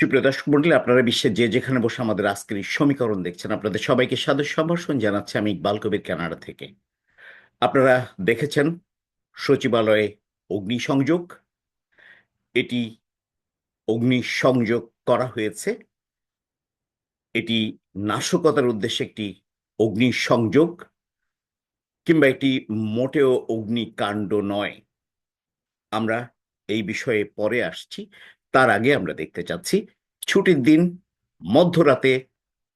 সুপ্রিয় দর্শক মন্ডলী, আপনারা বিশ্বের যে যেখানে বসে আমাদের আজকের সমীকরণ দেখছেন, আপনাদের সবাইকে সাদর সম্ভাষণ জানাচ্ছি আমি ইকবাল কবির কানাডা থেকে। আপনারা দেখেছেন সচিবালয়ে অগ্নিসংযোগ। এটি অগ্নিসংযোগ করা হয়েছে। এটি নাশকতার উদ্দেশ্যে একটি অগ্নিসংযোগ কিংবা একটি মোটেও অগ্নিকাণ্ড নয়। আমরা এই বিষয়ে পরে আসছি। তার আগে আমরা দেখতে চাচ্ছি ছুটির দিন মধ্যরাতে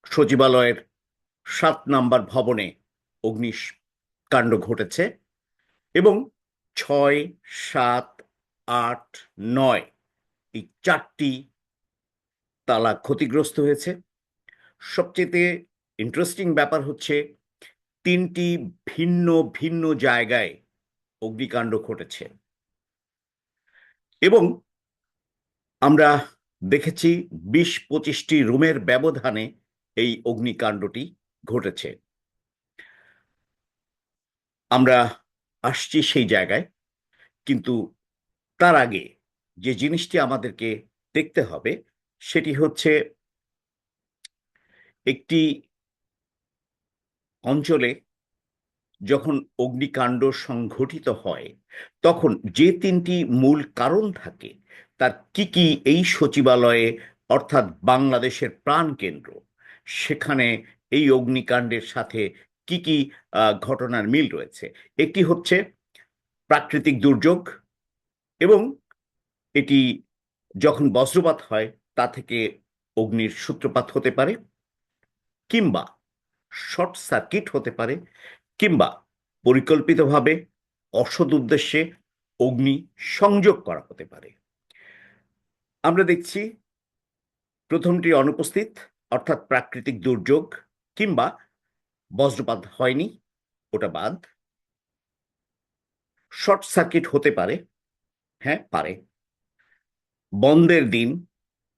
সচিবালয়ের সাত নাম্বার ভবনে অগ্নিকাণ্ড ঘটেছে এবং ছয়, সাত, আট, নয় এই চারটি তালা ক্ষতিগ্রস্ত হয়েছে। সবচেয়ে ইন্টারেস্টিং ব্যাপার হচ্ছে তিনটি ভিন্ন ভিন্ন জায়গায় অগ্নিকাণ্ড ঘটেছে। এবং আমরা দেখেছি বিশ পঁচিশটি রুমের ব্যবধানে এই অগ্নিকাণ্ডটি ঘটেছে। আমরা আসছি সেই জায়গায়, কিন্তু তার আগে যে জিনিসটি আমাদেরকে দেখতে হবে, সেটি হচ্ছে একটি অঞ্চলে যখন অগ্নিকাণ্ড সংঘটিত হয়, তখন যে তিনটি মূল কারণ থাকে তার কি কি এই সচিবালয়ে, অর্থাৎ বাংলাদেশের প্রাণকেন্দ্র সেখানে এই অগ্নিকাণ্ডের সাথে কি কি ঘটনার মিল রয়েছে? একটি হচ্ছে প্রাকৃতিক দুর্যোগ এবং এটি যখন বজ্রপাত হয়, তা থেকে অগ্নির সূত্রপাত হতে পারে কিংবা শর্ট সার্কিট হতে পারে কিংবা পরিকল্পিতভাবে অসৎ উদ্দেশ্যে অগ্নি সংযোগ করা হতে পারে। আমরা দেখছি প্রথমটি অনুপস্থিত, অর্থাৎ প্রাকৃতিক দুর্যোগ কিংবা বজ্রপাত হয়নি, ওটা বাদ। শর্ট সার্কিট হতে পারে হ্যাঁ পারে। বন্ধের দিন,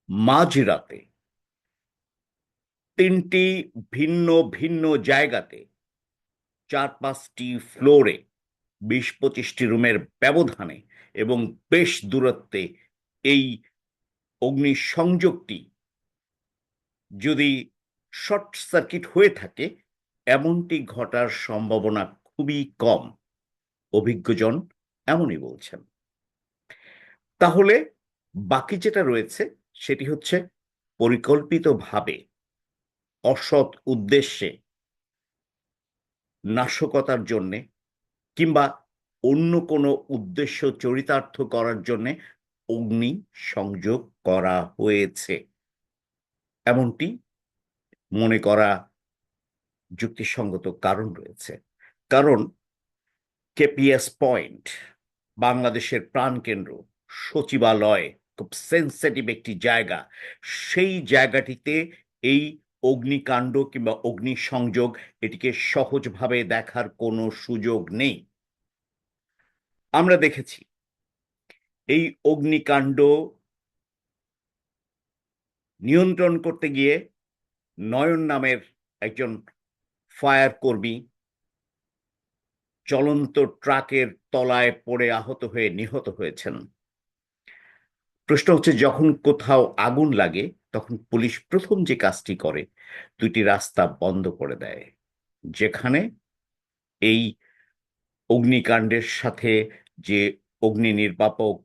মাঝরাতে, তিনটি ভিন্ন ভিন্ন জায়গাতে চার পাঁচটি ফ্লোরে, বিশ পঁচিশটি রুমের ব্যবধানে এবং বেশ দূরত্বে এই অগ্নিসংযোগটি যদি শর্ট সার্কিট হয়ে থাকে, এমনটি ঘটার সম্ভাবনা খুবই কম, অভিজ্ঞজন এমনই বলছেন। তাহলে বাকি যেটা রয়েছে সেটি হচ্ছে পরিকল্পিতভাবে, অসৎ উদ্দেশ্যে, নাশকতার জন্যে কিংবা অন্য কোনো উদ্দেশ্য চরিতার্থ করার জন্যে অগ্নি সংযোগ করা হয়েছে। এমনটি মনে করা যুক্তিসঙ্গত কারণ রয়েছে। কারণ কেপিএস পয়েন্ট বাংলাদেশের প্রাণকেন্দ্র, সচিবালয়, খুব সেন্সিটিভ একটি জায়গা। সেই জায়গাটিতে এই অগ্নিকাণ্ড কিংবা অগ্নিসংযোগ এটিকে সহজভাবে দেখার কোনো সুযোগ নেই। আমরা দেখেছি এই অগ্নিকাণ্ড নিয়ন্ত্রণ করতে গিয়ে নয়ন নামের একজন ফায়ার কর্মী চলন্ত ট্রাকের তলায় পড়ে আহত হয়ে নিহত হয়েছেন। প্রশ্ন হচ্ছে, যখন কোথাও আগুন লাগে, তখন পুলিশ প্রথম যে কাজটি করে দুটি রাস্তা বন্ধ করে দেয়, যেখানে এই অগ্নিকাণ্ডের সাথে যে অগ্নি নির্বাপক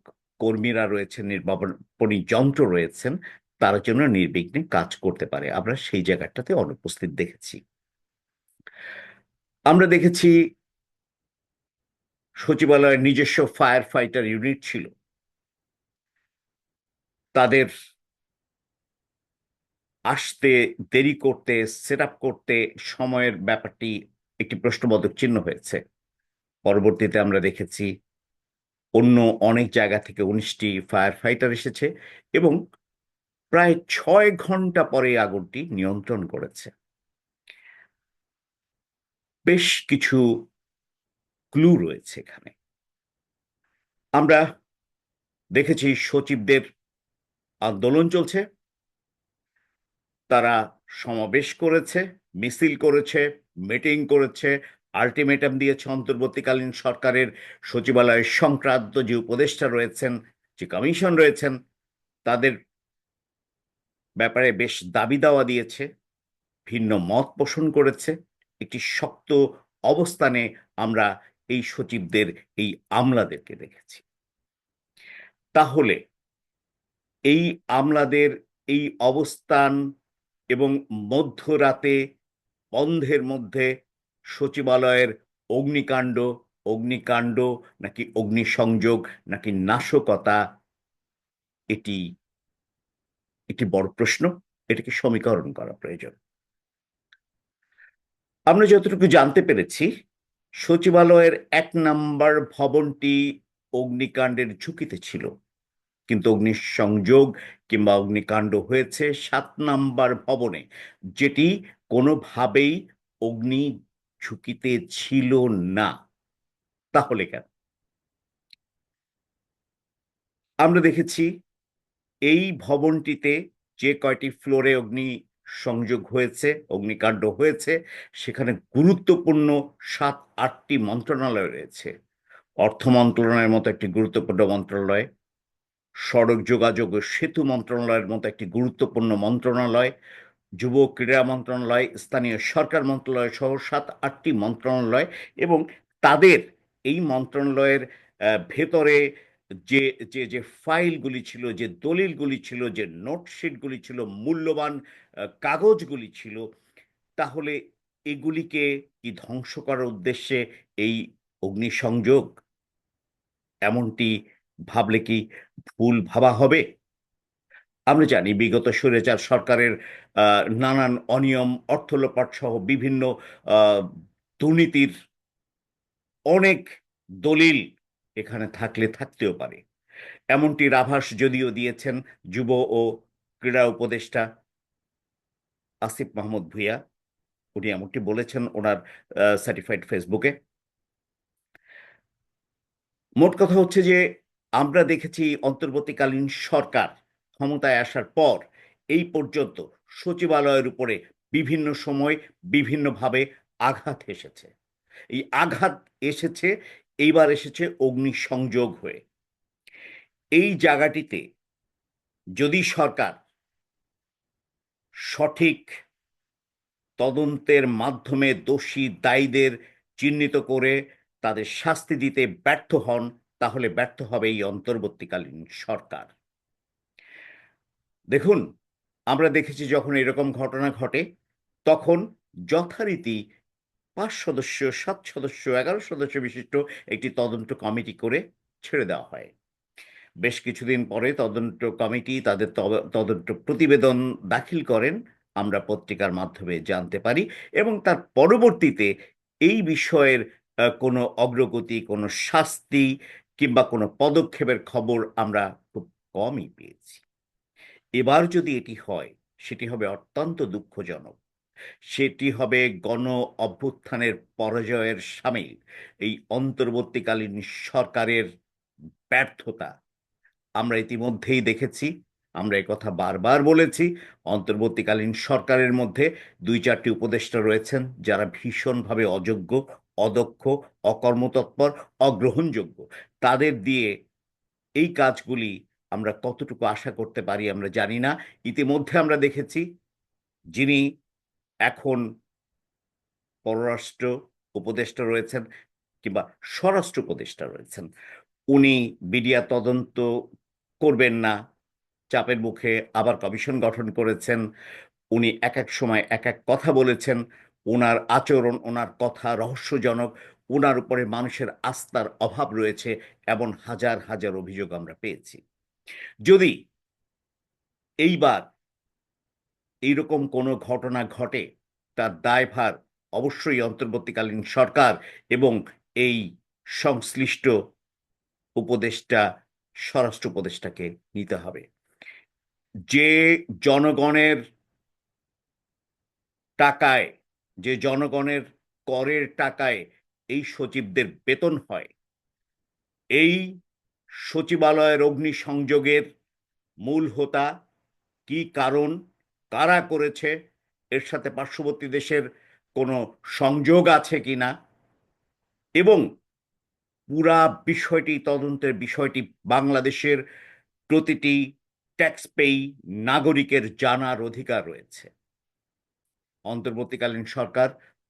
কর্মীরা রয়েছেন, নির্বাপনী যন্ত্র রয়েছেন, তার জন্য নির্বিঘ্নে কাজ করতে পারে। আমরা সেই জায়গাটাতে অনুপস্থিত দেখেছি। আমরা দেখেছি সচিবালয়ের নিজস্ব ফায়ার ফাইটার ইউনিট ছিল। তাদের আসতে দেরি করতে সেট করতে সময়ের ব্যাপারটি একটি প্রশ্নবোধক চিহ্ন হয়েছে। পরবর্তীতে আমরা দেখেছি অন্য অনেক জায়গা থেকে উনিশটি ফায়ার ফাইটার এসেছে এবং প্রায় ছয় ঘণ্টা পরে আগুনটি নিয়ন্ত্রণ করেছে। বেশ কিছু ক্লু রয়েছে এখানে। আমরা দেখেছি সচিবদের আন্দোলন চলছে। তারা সমাবেশ করেছে, মিছিল করেছে মিটিং করেছে আলটিমেটাম দিয়েছে অন্তর্বর্তীকালীন সরকারের সচিবালয়ের সংক্রান্ত যে উপদেষ্টা রয়েছেন, যে কমিশন রয়েছেন, তাদের ব্যাপারে বেশ দাবি দাওয়া দিয়েছে, ভিন্ন মত পোষণ করেছে। একটি শক্ত অবস্থানে আমরা এই সচিবদের, এই আমলাদেরকে দেখেছি। তাহলে এই আমলাদের এই অবস্থান এবং মধ্যরাতে, বন্ধের মধ্যে সচিবালয়ের অগ্নিকাণ্ড অগ্নিকাণ্ড নাকি অগ্নিসংযোগ নাকি নাশকতা, এটি একটি বড় প্রশ্ন। এটাকে সমীকরণ করা প্রয়োজন। আমরা যতটুকু জানতে পেরেছি, সচিবালয়ের এক নাম্বার ভবনটি অগ্নিকাণ্ডের ঝুঁকিতে ছিল। কিন্তু অগ্নিসংযোগ কিংবা অগ্নিকাণ্ড হয়েছে সাত নাম্বার ভবনে, যেটি কোনোভাবেই অগ্নি ঝুঁকিতে ছিল না। তাহলে কেন? আমরা দেখেছি এই ভবনটিতে যে কয়টি ফ্লোরে অগ্নি সংযোগ হয়েছে, অগ্নিকাণ্ড হয়েছে, সেখানে গুরুত্বপূর্ণ সাত, আটটি মন্ত্রণালয় রয়েছে। অর্থ মন্ত্রণালয়ের মতো একটি গুরুত্বপূর্ণ মন্ত্রণালয়, সড়ক যোগাযোগ ও সেতু মন্ত্রণালয়ের মতো একটি গুরুত্বপূর্ণ মন্ত্রণালয় যুব ক্রীড়া মন্ত্রণালয়, স্থানীয় সরকার মন্ত্রণালয় সহ সাত, আটটি মন্ত্রণালয় এবং তাদের এই মন্ত্রণালয়ের ভেতরে যে যে যে ফাইলগুলি ছিল, যে দলিলগুলি ছিল, যে নোটশিটগুলি ছিল, মূল্যবান কাগজগুলি ছিল, তাহলে এগুলিকে কি ধ্বংস করার উদ্দেশ্যে এই অগ্নিসংযোগ? এমনটি ভাবলে কি ভুল ভাবা হবে? আমরা জানি বিগত স্বৈরাচার সরকারের নানান অনিয়ম অর্থলোপাট সহ বিভিন্ন দুর্নীতির অনেক দলিল এখানে থাকলে থাকতেও পারে। এমনটির আভাস যদিও দিয়েছেন যুব ও ক্রীড়া উপদেষ্টা আসিফ মাহমুদ ভুইয়া। উনি এমনটি বলেছেন ওনার সার্টিফাইড ফেসবুকে মোট কথা হচ্ছে যে আমরা দেখেছি অন্তর্বর্তীকালীন সরকার ক্ষমতায় আসার পর এই পর্যন্ত সচিবালয়ের উপরে বিভিন্ন সময় বিভিন্নভাবে আঘাত এসেছে। এই আঘাত এসেছে, এইবার এসেছে অগ্নিসংযোগ হয়ে। এই জায়গাটিতে যদি সরকার সঠিক তদন্তের মাধ্যমে দোষী দায়ীদের চিহ্নিত করে তাদের শাস্তি দিতে ব্যর্থ হন, তাহলে ব্যর্থ হবে এই অন্তর্বর্তীকালীন সরকার। দেখুন, আমরা দেখেছি যখন এরকম ঘটনা ঘটে, তখন যথারীতি পাঁচ সদস্য, সাত সদস্য, এগারো সদস্য বিশিষ্ট একটি তদন্ত কমিটি করে ছেড়ে দেওয়া হয়। বেশ কিছুদিন পরে তদন্ত কমিটি তাদের তদন্ত প্রতিবেদন দাখিল করেন। আমরা পত্রিকার মাধ্যমে জানতে পারি এবং তার পরবর্তীতে এই বিষয়ের কোনো অগ্রগতি, কোনো শাস্তি কিংবা কোনো পদক্ষেপের খবর আমরা খুব কমই পেয়েছি। এবার যদি এটি হয়, সেটি হবে অত্যন্ত দুঃখজনক। সেটি হবে গণ অভ্যুত্থানের পরাজয়ের সামিল, এই অন্তর্বর্তীকালীন সরকারের ব্যর্থতা। আমরা ইতিমধ্যেই দেখেছি, আমরা কথা বারবার বলেছি, অন্তর্বর্তীকালীন সরকারের মধ্যে দুই চারটি উপদেষ্টা রয়েছেন, যারা ভীষণভাবে অযোগ্য, অদক্ষ, অকর্মতৎপর, অগ্রহণযোগ্য। তাদের দিয়ে এই কাজগুলি আমরা কতটুকু আশা করতে পারি আমরা জানি না। ইতিমধ্যে আমরা দেখেছি যিনি এখন পররাষ্ট্র উপদেষ্টা রয়েছেন কিংবা স্বরাষ্ট্র উপদেষ্টা রয়েছেন। উনি বিডিয়া তদন্ত করবেন না, চাপের মুখে আবার কমিশন গঠন করেছেন, উনি এক এক সময় এক এক কথা বলেছেন ওনার আচরণ ওনার কথা রহস্যজনক ওনার উপরে মানুষের আস্থার অভাব রয়েছে, এমন হাজার হাজার অভিযোগ আমরা পেয়েছি। যদি এইবার এইরকম কোনো ঘটনা ঘটে, তার দায়ভার অবশ্যই অন্তর্বর্তীকালীন সরকার এবং এই সংশ্লিষ্ট উপদেষ্টা, স্বরাষ্ট্র উপদেষ্টাকে নিতে হবে। যে জনগণের টাকায়, যে জনগণের করের টাকায় এই সচিবদের বেতন হয়, এই সচিবালয়ের অগ্নিসংযোগের মূল হোতা, কি কারণ, কারা করেছে, এর সাথে পার্শ্ববর্তী দেশের কোনো সংযোগ আছে কি না? এবং পুরা বিষয়টি, তদন্তের বিষয়টি বাংলাদেশের প্রতিটি ট্যাক্স পেই নাগরিকের জানার অধিকার রয়েছে। অন্তর্বর্তীকালীন সরকার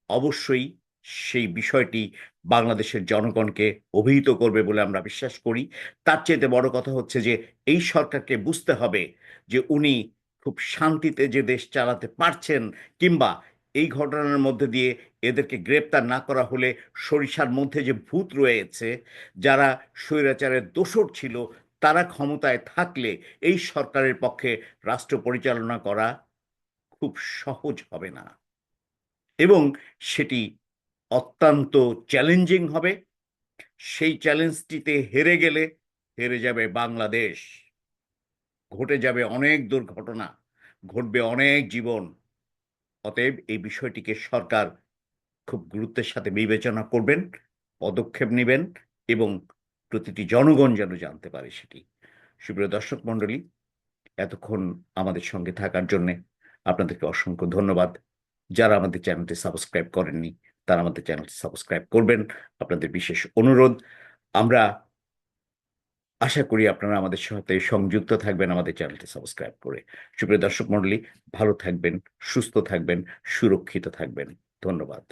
অবশ্যই সেই বিষয়টি বাংলাদেশের জনগণকে অভিহিত করবে বলে আমরা বিশ্বাস করি। তার চাইতে বড় কথা হচ্ছে যে, এই সরকারকে বুঝতে হবে যে, উনি খুব শান্তিতে যে দেশ চালাতে পারছেন কিংবা এই ঘটনার মধ্যে দিয়ে এদেরকে গ্রেপ্তার না করা হলে সরিষার মধ্যে যে ভূত রয়েছে, যারা স্বৈরাচারের দোসর ছিল, তারা ক্ষমতায় থাকলে এই সরকারের পক্ষে রাষ্ট্র পরিচালনা করা খুব সহজ হবে না। এবং সেটি অত্যন্ত চ্যালেঞ্জিং হবে। সেই চ্যালেঞ্জটিতে হেরে গেলে হেরে যাবে বাংলাদেশ। ঘটে যাবে অনেক দুর্ঘটনা, ঘটবে অনেক জীবন। অতএব এই বিষয়টিকে সরকার খুব গুরুত্বের সাথে বিবেচনা করবেন, পদক্ষেপ নেবেন এবং প্রতিটি জনগণ যেন জানতে পারে সেটি। সুপ্রিয় দর্শক মণ্ডলী, এতক্ষণ আমাদের সঙ্গে থাকার জন্যে আপনাদেরকে অসংখ্য ধন্যবাদ। যারা আমাদের চ্যানেলটি সাবস্ক্রাইব করেননি তারা আমাদের চ্যানেলটি সাবস্ক্রাইব করবেন। আপনাদের বিশেষ অনুরোধ, আমরা আশা করি আপনারা আমাদের সাথে সংযুক্ত থাকবেন, আমাদের চ্যানেলটি সাবস্ক্রাইব করে। সুপ্রিয় দর্শক মণ্ডলী, ভালো থাকবেন, সুস্থ থাকবেন, সুরক্ষিত থাকবেন। ধন্যবাদ।